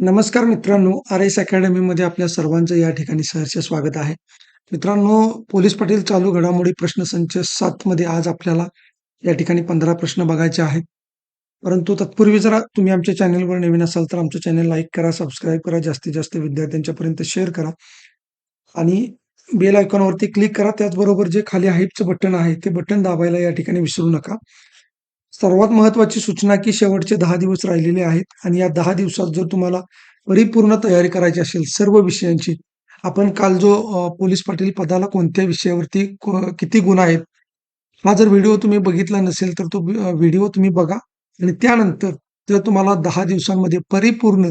नमस्कार मित्रांनो, आर-एस अकॅडमीमध्ये आपल्या सर्वांचं या ठिकाणी सहर्ष स्वागत आहे. मित्रांनो, पोलीस पाटील चालू घडामोडी प्रश्नसंच सातमध्ये आज आपल्याला या ठिकाणी 15 प्रश्न बघायचे आहेत. परंतु तत्पूर्वी जरा तुम्ही आमच्या चॅनलवर नवीन असाल तर आमचं चॅनल लाईक करा, सबस्क्राईब करा, जास्तीत जास्त विद्यार्थ्यांच्यापर्यंत शेअर करा आणि बेल आयकॉनवरती क्लिक करा. त्याचबरोबर जे खाली हाईपचं बटन आहे, ते बटन दाबायला या ठिकाणी विसरू नका. सर्वात महत्वाची सूचना की शेवटचे दहा दिवस राहिलेले आहेत आणि या दहा दिवसात जर तुम्हाला परिपूर्ण तयारी करायची असेल सर्व विषयांची, आपण काल जो पोलीस पाटील पदाला कोणत्या विषयावरती किती गुण आहेत, हा जर व्हिडिओ तुम्ही बघितला नसेल तर तो व्हिडिओ तुम्ही बघा आणि त्यानंतर जर तुम्हाला दहा दिवसांमध्ये परिपूर्ण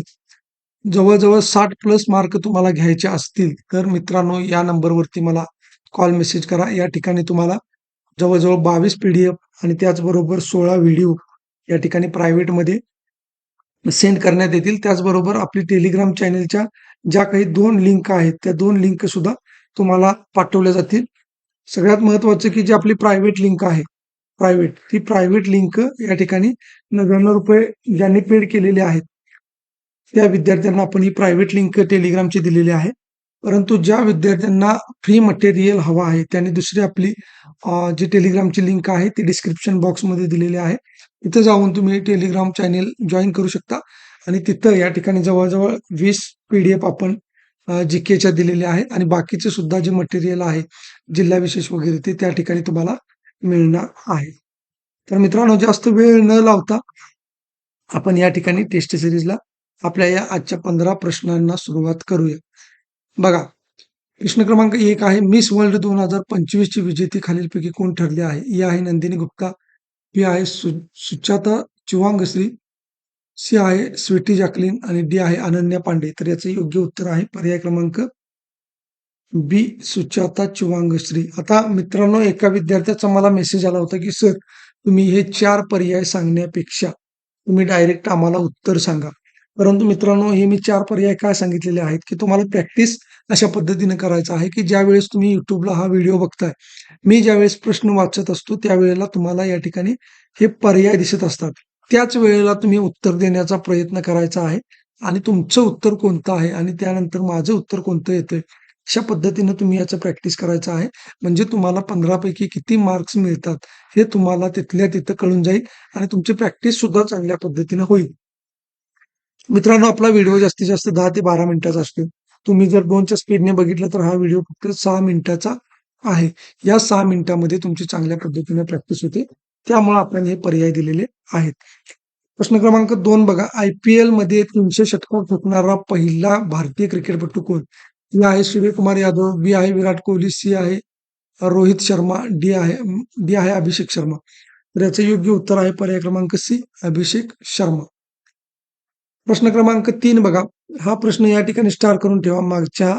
जवळ-जवळ 60 प्लस मार्क तुम्हाला घ्यायचे असतील, तर मित्रांनो या नंबरवरती मला कॉल मेसेज करा. या ठिकाणी तुम्हाला जवळ-जवळ 22 पी-डी-एफ आणि त्याचबरोबर 16 व्हिडिओ या ठिकाणी प्रायव्हेटमध्ये सेंड करण्यात येतील. त्याचबरोबर आपली टेलिग्राम चॅनलच्या ज्या काही दोन लिंक आहेत, त्या दोन लिंक सुद्धा तुम्हाला पाठवल्या जातील. सगळ्यात महत्त्वाचं की जी आपली प्रायव्हेट लिंक आहे, प्रायव्हेट ती प्रायव्हेट लिंक या ठिकाणी ₹99 ज्यांनी पेड केलेले आहेत, त्या विद्यार्थ्यांना आपण ही प्रायव्हेट लिंक टेलिग्रामची दिलेली आहे. परंतु ज्या विद्यार्थ्यांना फ्री मटेरियल हवा आहे, त्यांनी दुसरी आपली जी टेलिग्रामची लिंक आहे, ती डिस्क्रिप्शन बॉक्समध्ये दिलेली आहे. तिथं जाऊन तुम्ही टेलिग्राम चॅनेल जॉईन करू शकता आणि तिथं या ठिकाणी जवळजवळ वीस पी-डी-एफ आपण जी-केच्या दिलेल्या आहेत आणि बाकीचे सुद्धा जे मटेरियल आहे, जिल्हा विशेष वगैरे ते त्या ठिकाणी तुम्हाला मिळणार आहे. तर मित्रांनो जास्त वेळ न लावता आपण या ठिकाणी टेस्ट सिरीजला आपल्या या आजच्या 15 प्रश्नांना सुरुवात करूया. बघा, प्रश्न क्रमांक एक आहे मिस वर्ल्ड 2025 ची विजेती खालीलपैकी कोण ठरली आहे? ए आहे नंदिनी गुप्ता, बी आहे सु सुचाता चिवांगश्री, सी आहे स्वीटी जॅकलिन आणि डी आहे अनन्या पांडे. तर याचं योग्य उत्तर आहे पर्याय क्रमांक बी सुचाता चिवांगश्री. आता मित्रांनो एका विद्यार्थ्याचा मला मेसेज आला होता, की सर तुम्ही हे चार पर्याय सांगण्यापेक्षा तुम्ही डायरेक्ट आम्हाला उत्तर सांगा. परंतु मित्रांनो हे मी चार पर्याय काय सांगितलेले आहेत, की तुम्हाला प्रॅक्टिस अशा पद्धतीने करायचं आहे, की ज्यावेळेस तुम्ही युट्यूबला हा व्हिडिओ बघताय, मी ज्यावेळेस प्रश्न वाचत असतो त्यावेळेला तुम्हाला या ठिकाणी हे पर्याय दिसत असतात. त्याच वेळेला तुम्ही उत्तर देण्याचा प्रयत्न करायचा आहे आणि तुमचं उत्तर कोणतं आहे आणि त्यानंतर माझं उत्तर कोणतं येतंय, अशा पद्धतीनं तुम्ही याचं प्रॅक्टिस करायचं आहे. म्हणजे तुम्हाला 15 पैकी किती मार्क्स मिळतात, हे तुम्हाला तिथल्या तिथं कळून जाईल आणि तुमची प्रॅक्टिस सुद्धा चांगल्या पद्धतीनं होईल. मित्रांनो आपला व्हिडिओ जास्तीत जास्त दहा ते 12 मिनिटाचा असतो. तुम्ही जर दोनच्या स्पीडने बघितलं तर हा व्हिडिओ फक्त सहा मिनिटाचा आहे. या सहा मिनिटामध्ये तुमची चांगल्या पद्धतीने प्रॅक्टिस होते. त्यामुळे आपल्याला हे पर्याय दिलेले आहेत. प्रश्न क्रमांक दोन बघा, आय-पी-एलमध्ये 300 षटकार ठोकणारा पहिला भारतीय क्रिकेटपटू कोण? ए आहे सूर्यकुमार यादव, बी आहे विराट कोहली, सी आहे रोहित शर्मा, डी आहे डी आहे अभिषेक शर्मा. तर याचं योग्य उत्तर आहे पर्याय क्रमांक सी अभिषेक शर्मा. प्रश्न क्रमांक तीन बघा, हा प्रश्न या ठिकाणी स्टार करून ठेवा. मागच्या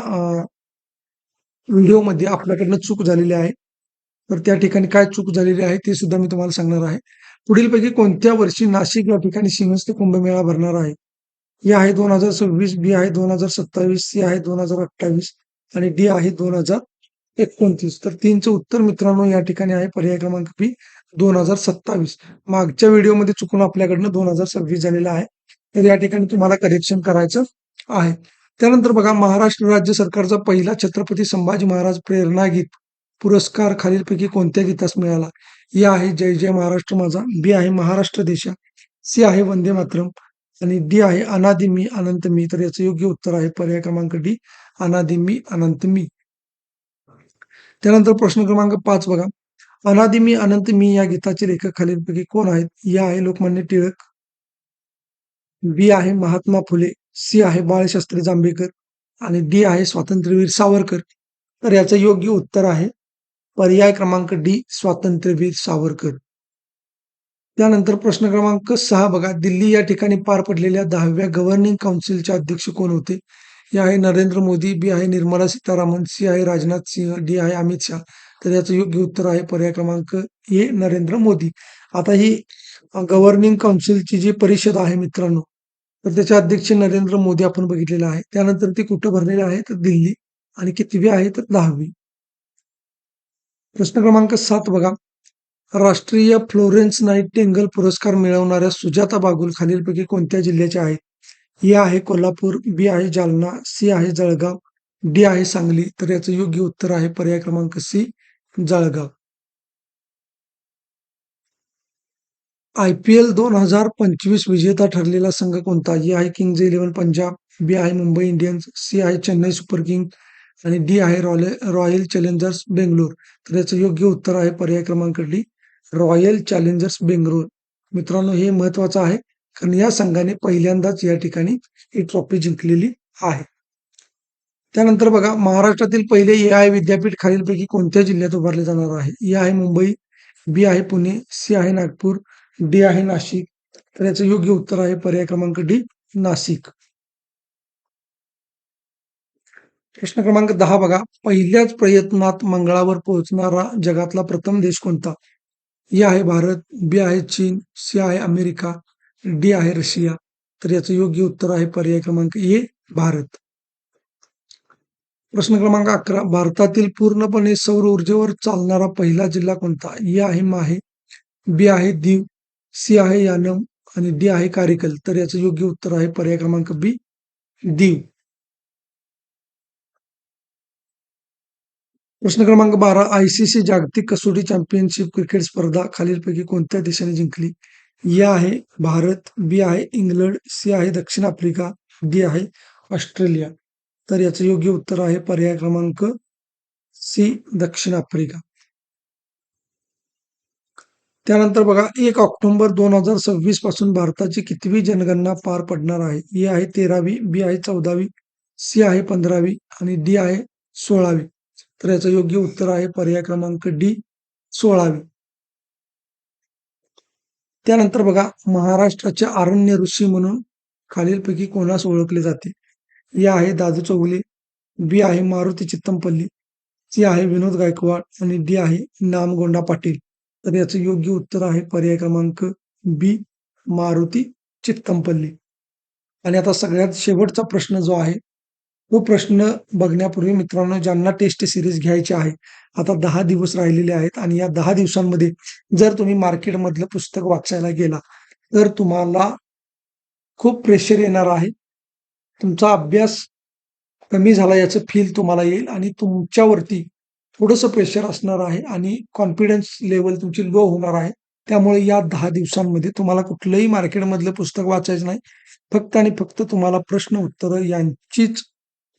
व्हिडिओमध्ये आपल्याकडनं चूक झालेली आहे. तर त्या ठिकाणी काय चूक झालेली आहे ते सुद्धा मी तुम्हाला सांगणार आहे. पुढीलपैकी कोणत्या वर्षी नाशिक या ठिकाणी सिंहस्थ कुंभमेळा भरणार आहे? ए आहे 2026, बी आहे 2027, सी आहे 2028 आणि डी आहे 2029. तर तीनचं उत्तर मित्रांनो या ठिकाणी आहे पर्याय क्रमांक बी 2027. मागच्या व्हिडिओमध्ये चुकून आपल्याकडनं 2026 झालेलं आहे. तर या ठिकाणी तुम्हाला करेक्शन करायचं आहे. त्यानंतर बघा महाराष्ट्र राज्य सरकारचा पहिला छत्रपती संभाजी महाराज प्रेरणा गीत पुरस्कार खालीलपैकी कोणत्या गीतास मिळाला? ए आहे जय जय महाराष्ट्र माझा, बी आहे महाराष्ट्र देशा, सी आहे वंदे मातरम आणि डी आहे अनादि मी अनंत मी. तर याचं योग्य उत्तर आहे पर्याय क्रमांक डी अनादि मी अनंत मी. त्यानंतर प्रश्न क्रमांक पाच बघा, अनादि मी अनंत मी या गीताचे लेखक खालीलपैकी कोण आहेत? या आहे लोकमान्य टिळक, बी आहे महात्मा फुले, सी आहे बाळशास्त्री जांभेकर आणि डी आहे स्वातंत्र्यवीर सावरकर. तर याचं योग्य उत्तर आहे पर्याय क्रमांक डी स्वातंत्र्यवीर सावरकर. त्यानंतर प्रश्न क्रमांक सहा बघा, दिल्ली या ठिकाणी पार पडलेल्या 10व्या गव्हर्निंग काउन्सिलचे अध्यक्ष कोण होते? हे आहे नरेंद्र मोदी, बी आहे निर्मला सीतारामन, सी आहे राजनाथ सिंह, डी आहे अमित शहा. तर याचं योग्य उत्तर आहे पर्याय क्रमांक ए नरेंद्र मोदी. आता ही गव्हर्निंग काउन्सिलची जी परिषद आहे मित्रांनो, तर त्याचे अध्यक्ष नरेंद्र मोदी आपण बघितलेलं आहे. त्यानंतर ती कुठं भरलेली आहे? तर दिल्ली आणि कितवी आहे? तर 10वी. प्रश्न क्रमांक सात बघा, राष्ट्रीय फ्लोरेन्स नाईटेंगल पुरस्कार मिळवणाऱ्या सुजाता बागुल खालीलपैकी कोणत्या जिल्ह्याच्या आहेत? ए आहे कोल्हापूर बी आहे जालना सी आहे जळगाव डी आहे सांगली तर याचं योग्य उत्तर आहे पर्याय क्रमांक C Jalgaon I P L दोन हजार पंचवीस विजेता ठरलेला संघ कोणता? ए आहे किंग्ज इलेव्हन पंजाब बी आहे मुंबई इंडियन्स सी आहे चेन्नई सुपर किंग आणि डी आहे रॉयल रॉयल चॅलेंजर्स बेंगलोर. तर याचं योग्य उत्तर आहे पर्याय क्रमांक डी रॉयल चॅलेंजर्स बेंगलोर. मित्रांनो हे महत्वाचं आहे कारण या संघाने पहिल्यांदाच या ठिकाणी ही ट्रॉफी जिंकलेली आहे. त्यानंतर बघा महाराष्ट्रातील पहिले ए आय विद्यापीठ खालीलपैकी कोणत्या जिल्ह्यात उभारले जाणार आहे? ए आहे मुंबई बी आहे पुणे सी आहे नागपूर डी आहे नाशिक. तर याचं योग्य उत्तर आहे पर्याय क्रमांक डी नाशिक. प्रश्न क्रमांक दहा बघा. पहिल्याच प्रयत्नात मंगळावर पोहोचणारा जगातला प्रथम देश कोणता? ए आहे भारत बी आहे चीन सी आहे अमेरिका डी आहे रशिया. तर याचं योग्य उत्तर आहे पर्याय क्रमांक ए भारत. प्रश्न क्रमांक अकरा. भारतातील पूर्णपणे सौर ऊर्जेवर चालणारा पहिला जिल्हा कोणता? ए आहे माहे बी आहे दीव सी आहे यानम आणि डी आहे कारिकल तर याचं योग्य उत्तर आहे पर्याय क्रमांक बी दीव प्रश्न क्रमांक बारा आयसीसी जागतिक कसोटी चॅम्पियनशिप क्रिकेट स्पर्धा खालीलपैकी कोणत्या देशाने जिंकली? ए आहे भारत बी आहे इंग्लंड सी आहे दक्षिण आफ्रिका डी आहे ऑस्ट्रेलिया. तर याचं योग्य उत्तर आहे पर्याय क्रमांक सी दक्षिण आफ्रिका. त्यानंतर बघा एक ऑक्टोबर दोन हजार सव्वीसपासून भारताची कितवी जनगणना पार पडणार आहे? ए आहे तेरावी बी आहे चौदावी सी आहे पंधरावी आणि डी आहे सोळावी. तर याचं योग्य उत्तर आहे पर्याय क्रमांक डी सोळावी. त्यानंतर बघा महाराष्ट्राचे आरण्य ऋषी म्हणून खालीलपैकी कोणास ओळखले जाते? ए आहे दादू चौगुले बी आहे मारुती चित्तमपल्ली सी आहे विनोद गायकवाड आणि डी आहे नामगोंडा पाटील. तर याचं योग्य उत्तर आहे पर्याय क्रमांक बी मारुती चित्तमपल्ली. आणि आता सगळ्यात शेवटचा प्रश्न जो आहे तो प्रश्न बघण्यापूर्वी मित्रांनो ज्यांना टेस्ट सिरीज घ्यायची आहे आता दहा दिवस राहिलेले आहेत आणि या दहा दिवसांमध्ये जर तुम्ही मार्केटमधलं पुस्तक वाचायला गेला तर तुम्हाला खूप प्रेशर येणार आहे. तुमचा अभ्यास कमी झाला याचं फील तुम्हाला येईल आणि तुमच्यावरती थोडंसं प्रेशर असणार आहे आणि कॉन्फिडन्स लेवल तुमची लो होणार आहे. त्यामुळे या दहा दिवसांमध्ये तुम्हाला कुठलंही मार्केटमधलं पुस्तक वाचायचं नाही. फक्त आणि फक्त तुम्हाला प्रश्न उत्तरं यांचीच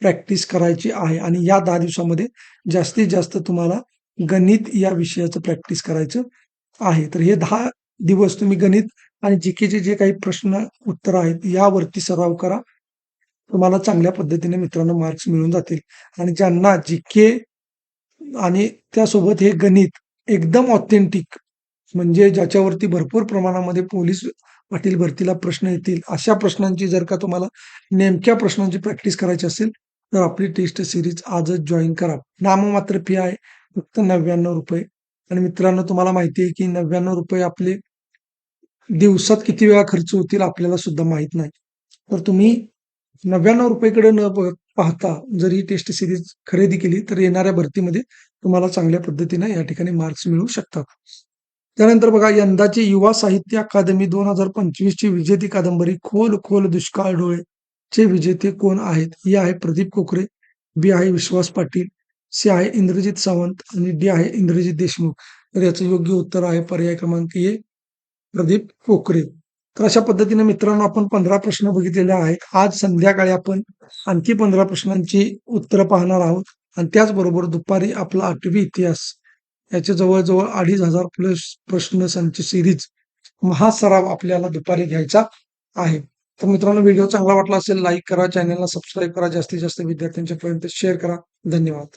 प्रॅक्टिस करायची आहे आणि या दहा दिवसामध्ये जास्तीत जास्त तुम्हाला गणित या विषयाचं प्रॅक्टिस करायचं आहे. तर हे दहा दिवस तुम्ही गणित आणि जीकेचे जे काही प्रश्न उत्तर आहेत यावरती सराव करा. तुम्हाला चांगल्या पद्धतीने मित्रांनो मार्क्स मिळून जातील. आणि ज्यांना जीके आणि त्यासोबत हे गणित एकदम ऑथेंटिक म्हणजे ज्याच्यावरती भरपूर प्रमाणामध्ये पोलीस पाटील भरतीला प्रश्न येतील अशा प्रश्नांची जर का तुम्हाला नेमक्या प्रश्नांची प्रॅक्टिस करायची असेल तर आपली टेस्ट सिरीज आजच जॉईन करा. नाममात्र फी आहे फक्त नव्याण्णव रुपये. आणि मित्रांनो तुम्हाला माहिती आहे की नव्याण्णव रुपये आपले दिवसात किती वेळा खर्च होतील आपल्याला सुद्धा माहीत नाही. तर तुम्ही नव्याण्णव रुपयेकडे न पाहता जर ही टेस्ट सिरीज खरेदी केली तर येणाऱ्या भरतीमध्ये तुम्हाला चांगल्या पद्धतीने या ठिकाणी मार्क्स मिळू शकतात. त्यानंतर बघा यंदाची युवा साहित्य अकादमी दोन हजार पंचवीस ची विजेती कादंबरी खोल खोल दुष्काळ डोळे चे विजेते कोण आहेत? हे आहे प्रदीप कोकरे बी आहे विश्वास पाटील सी आहे इंद्रजित सावंत आणि डी आहे इंद्रजित देशमुख. तर याचं योग्य उत्तर आहे पर्याय क्रमांक ए प्रदीप कोकरे. तर अशा पद्धतीने मित्रांनो आपण पंधरा प्रश्न बघितलेले आहेत. आज संध्याकाळी आपण आणखी पंधरा प्रश्नांची उत्तरं पाहणार आहोत. आणि त्याचबरोबर दुपारी आपला आठवी इतिहास याच्या जवळजवळ अडीच हजार प्लस प्रश्न संच सिरीज महासराव आपल्याला दुपारी घ्यायचा आहे. तर मित्रांनो व्हिडिओ चांगला वाटला असेल लाईक करा चॅनलला सबस्क्राईब करा. जास्तीत जास्त विद्यार्थ्यांच्यापर्यंत शेअर करा. धन्यवाद.